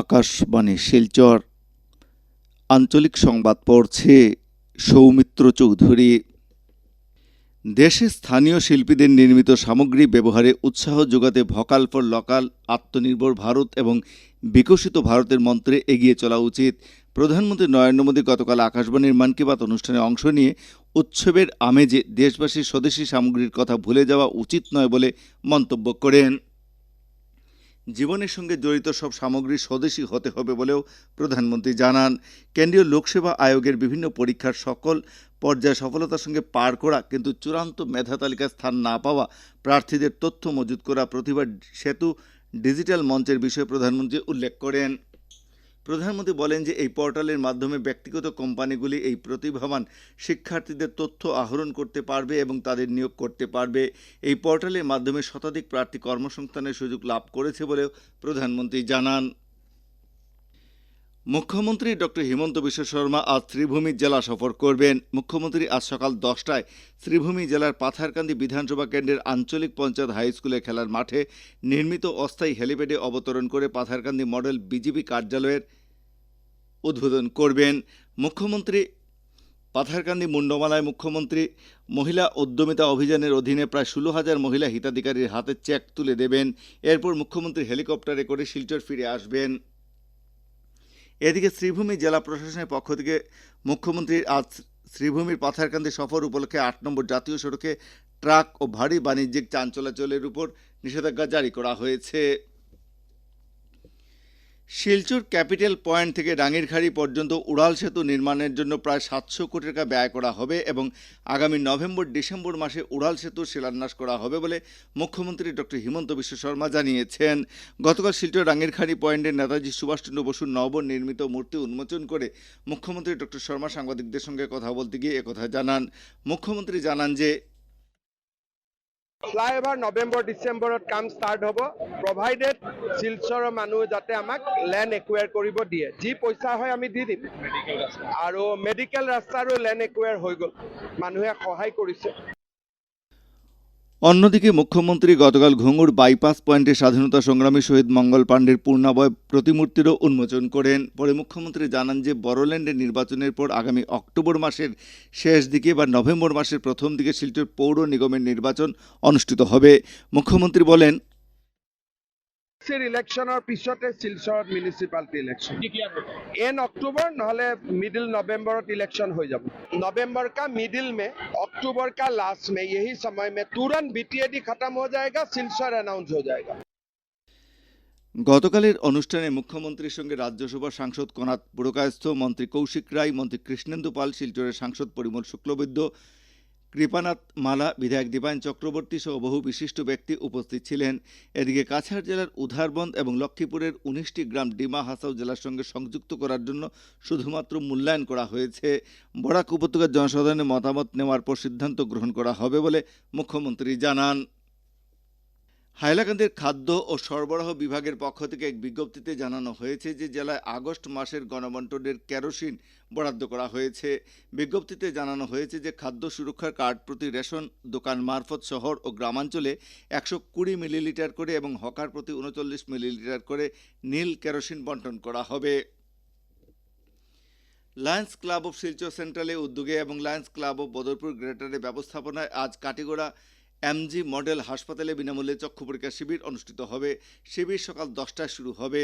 আকাশবাণী শিলচর। আঞ্চলিক সংবাদ পড়ছে সৌমিত্র চৌধুরী। দেশে স্থানীয় শিল্পীদের নির্মিত সামগ্রী ব্যবহারে উৎসাহ যোগাতে ভকাল ফর লকাল, আত্মনির্ভর ভারত এবং বিকশিত ভারতের মন্ত্রে এগিয়ে চলা উচিত। প্রধানমন্ত্রী নরেন্দ্র মোদী গতকাল আকাশবাণীর মন কি বাত অনুষ্ঠানে অংশ নিয়ে, উৎসবের আমেজে দেশবাসীর স্বদেশী সামগ্রীর কথা ভুলে যাওয়া উচিত নয় বলে মন্তব্য করেন। জীবনের সঙ্গে জড়িত সব সামগ্রী স্বদেশী হতে হবে বলেও প্রধানমন্ত্রী জানান। কেন্দ্রীয় লোকসেবা আয়োগের বিভিন্ন পরীক্ষার সকল পর্যায়ে সফলতার সঙ্গে পার করা কিন্তু চূড়ান্ত মেধা তালিকায় স্থান না পাওয়া প্রার্থীদের তথ্য মজুত করা প্রতিভা সেতু ডিজিটাল মঞ্চের বিষয়ে প্রধানমন্ত্রী উল্লেখ করেন। প্রধানমন্ত্রী বলেন যে এই পোর্টালের মাধ্যমে ব্যক্তিগত কোম্পানিগুলি এই প্রতিভাবান শিক্ষার্থীদের তথ্য আহরণ করতে পারবে এবং তাদের নিয়োগ করতে পারবে। এই পোর্টালের মাধ্যমে শতাধিক প্রার্থী কর্মসংস্থানের সুযোগ লাভ করেছে বলেও প্রধানমন্ত্রী জানান। মুখ্যমন্ত্রী ডক্টর হিমন্ত বিশ্ব শর্মা আজ শ্রীভূমি জেলা সফর করবেন। মুখ্যমন্ত্রী আজ সকাল দশটায় শ্রীভূমি জেলার পাথারকান্দি বিধানসভা কেন্দ্রের আঞ্চলিক পঞ্চায়েত হাই স্কুলে খেলার মাঠে নির্মিত অস্থায়ী হেলিপ্যাডে অবতরণ করে পাথারকান্দি মডেল বিজেপি কার্যালয়ের উদ্বোধন করবেন মুখ্যমন্ত্রী পাথারকান্দি মুন্ডমালায় মুখ্যমন্ত্রী মহিলা উদ্যমিতা অভিযানের অধীনে প্রায় ষোলো হাজার মহিলা হিতাধিকারীর হাতে চেক তুলে দেবেন। এরপর মুখ্যমন্ত্রী হেলিকপ্টারে করে শিলচর ফিরে আসবেন। এদিকে শ্রীভূমি জেলা প্রশাসনের পক্ষ থেকে মুখ্যমন্ত্রীর আজ শ্রীভূমির পাথারকান্দি সফর উপলক্ষে আট নম্বর জাতীয় সড়কে ট্রাক ও ভারী বাণিজ্যিক যান চলাচলের উপর নিষেধাজ্ঞা জারি করা হয়েছে। শিলচর ক্যাপিটাল পয়েন্ট থেকে ডাঙ্গিরখাড়ি পর্যন্ত উড়াল সেতু নির্মাণের জন্য প্রায় সাতশো কোটি টাকা ব্যয় করা হবে এবং আগামী নভেম্বর, ডিসেম্বর মাসে উড়াল সেতু শিলান্যাস করা হবে বলে মুখ্যমন্ত্রী ডক্টর হিমন্ত বিশ্ব শর্মা জানিয়েছেন। গতকাল শিলচর ডাঙ্গিরখাড়ি পয়েন্টের নেতাজি সুভাষচন্দ্র বসুর নবনির্মিত মূর্তি উন্মোচন করে মুখ্যমন্ত্রী ডক্টর শর্মা সাংবাদিকদের সঙ্গে কথা বলতে গিয়ে একথা জানান। মুখ্যমন্ত্রী জানান যে ফ্লাইঅভাৰ নৱেম্বৰ ডিচেম্বৰত কাম ষ্টাৰ্ট হ'ব। প্ৰভাইডেড শিলচৰৰ মানুহ যাতে আমাক লেণ্ড একুৱেৰ কৰিব দিয়ে। যি পইচা হয় আমি দি দিম। আৰু মেডিকেল ৰাস্তাৰো লেণ্ড একুৱেৰ হৈ গ'ল। মানুহে সহায় কৰিছে। অন্যদিকে মুখ্যমন্ত্রী গতকাল ঘুঙুর বাইপাস পয়েন্টে স্বাধীনতা সংগ্রামী শহীদ মঙ্গল পাণ্ডের পূর্ণাবয় প্রতিমূর্তিরও উন্মোচন করেন। পরে মুখ্যমন্ত্রী জানান যে বড়োল্যান্ডের নির্বাচনের পর আগামী অক্টোবর মাসের শেষ দিকে বা নভেম্বর মাসের প্রথম দিকে শিলচর পৌর নিগমের নির্বাচন অনুষ্ঠিত হবে। মুখ্যমন্ত্রী বলেন চিৰ ইলেকশ্যনৰ পিছতে শিলচৰত মিউনিচিপালিটি ইলেকশ্যন এন অক্টোবৰ নহ'লে মিডিল নৱেম্বৰত ইলেকশ্যন হৈ যাব नवंबर का मिडिल में अक्टूबर का लास्ट में यही समय में तुरंत बीटीएडी खत्म हो जाएगा सिलचर अनाउंस हो जाएगा গতকালের অনুষ্ঠানে মুখ্যমন্ত্রীর সঙ্গে রাজ্যসভার সাংসদ কনাথ পুরকায়স্থ মন্ত্রী কৌশিক রায় মন্ত্রী কৃষ্ণেন্দু পাল শিলচরের সাংসদ পরিমল শুক্লবৈদ্য কৃপানাথ মালা, বিধায়ক দীপায়ন চক্রবর্তী সহ বহু বিশিষ্ট ব্যক্তি উপস্থিত ছিলেন। এদিকে কাছাড় জেলার উধারবন্দ এবং লক্ষ্মীপুরের উনিশটি গ্রাম ডিমা হাসাও জেলার সঙ্গে সংযুক্ত করার জন্য শুধুমাত্র মূল্যায়ন করা হয়েছে। বরাক উপত্যকার জনসাধারণের মতামত নেওয়ার পর সিদ্ধান্ত গ্রহণ করা হবে বলে মুখ্যমন্ত্রী জানান। হাইলাকান্দির খাদ্য ও সরবরাহ বিভাগের পক্ষ থেকে এক বিজ্ঞপ্তিতে জানানো হয়েছে যে জেলায় আগস্ট মাসের গণবন্টনের কেরোসিন বরাদ্দ করা হয়েছে। বিজ্ঞপ্তিতে জানানো হয়েছে যে খাদ্য সুরক্ষার কার্ড প্রতি রেশন, দোকান মারফত শহর ও গ্রামাঞ্চলে একশো কুড়ি মিলিলিটার করে এবং হকার প্রতি উনচল্লিশ মিলিলিটার করে নীল কেরোসিন বন্টন করা হবে। লায়ন্স ক্লাব অফ শিলচর সেন্ট্রালে উদ্যোগে এবং লায়ন্স ক্লাব অফ বদরপুর গ্রেটারের ব্যবস্থাপনায় আজ কাটিগড়া এমজি মডেল হাসপাতালে বিনামূল্যে চক্ষু পরীক্ষা শিবির অনুষ্ঠিত হবে। শিবির সকাল দশটায় শুরু হবে।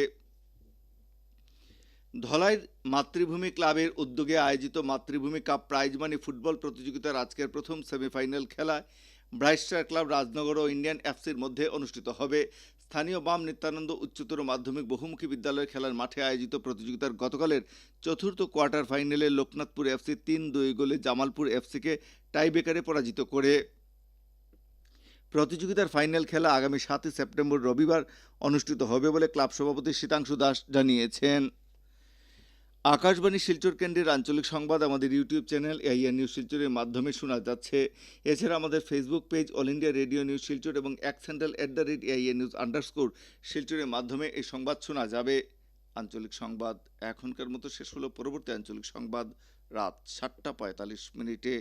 ধলাইর মাতৃভূমি ক্লাবের উদ্যোগে আয়োজিত মাতৃভূমি কাপ প্রাইজ মানি ফুটবল প্রতিযোগিতার আজকের প্রথম সেমিফাইনাল খেলায় ব্রাইস্টার ক্লাব রাজনগর ও ইন্ডিয়ান এফসির মধ্যে অনুষ্ঠিত হবে। স্থানীয় বাম নিত্যানন্দ উচ্চতর মাধ্যমিক বহুমুখী বিদ্যালয় খেলার মাঠে আয়োজিত প্রতিযোগিতার গতকালের চতুর্থ কোয়ার্টার ফাইনালে লোকনাথপুর এফসি তিন দুই গোলে জামালপুর এফসিকে টাইবেকারে পরাজিত করে। প্রতিযোগিতার ফাইনাল খেলা আগামী সাতই সেপ্টেম্বর রবিবার অনুষ্ঠিত হবে বলে ক্লাব সভাপতি শীতাংশু দাস জানিয়েছেন। আকাশবাণী শিলচর কেন্দ্রের আঞ্চলিক সংবাদ আমাদের ইউটিউব চ্যানেল এআইআর নিউজ শিলচরের মাধ্যমে শোনা যাচ্ছে। এছাড়া আমাদের Facebook page All India Radio News Silchar এবং এক sandal at the rate AIR news underscore শিলচরের মাধ্যমে এই সংবাদ শোনা যাবে। আঞ্চলিক সংবাদ এখনকার মতো শেষ হলো। পরবর্তী আঞ্চলিক সংবাদ রাত সাতটা পঁয়তাল্লিশ মিনিটে।